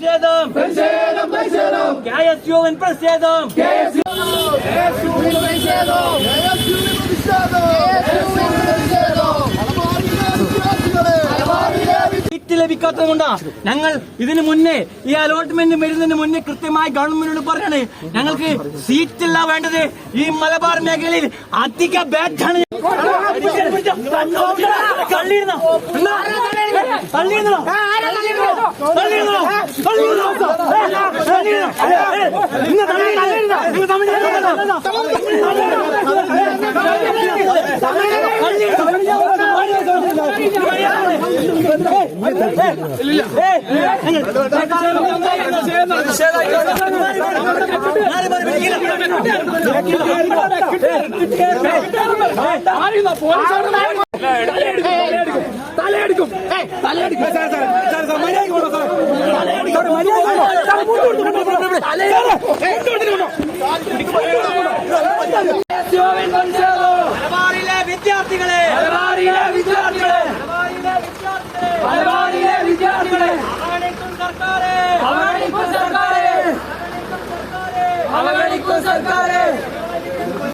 പ്രതിഷേധം. പ്രതിഷേധം പ്രതിഷേധം. കെ എസ് യുവിൻ പ്രതിഷേധം. സീറ്റ് ലഭിക്കാത്തത് കൊണ്ടാ ഞങ്ങൾ ഇതിനു മുന്നേ ഈ അലോട്ട്മെന്റ് വരുന്നതിന് മുന്നേ കൃത്യമായി ഗവൺമെന്റിനോട് പറയാണ് ഞങ്ങൾക്ക് സീറ്റല്ല വേണ്ടത്. ഈ മലബാർ മേഖലയിൽ അധിക ബാറ്റാണ്. തള്ളിയിരുന്നോ? തള്ളിയിരുന്നോ? തള്ളിയിരുന്നോ? നിങ്ങൾ തലയെടുക്കും. തലയെടുക്കും. മലബാറിലെ വിദ്യാർത്ഥികളെ മലബാറിലെ വിദ്യാർത്ഥികളെ മലബാറിലെ വിദ്യാർത്ഥികളെ അവഗണിക്കും സർക്കാരെ അവഗണിക്കും സർക്കാരെ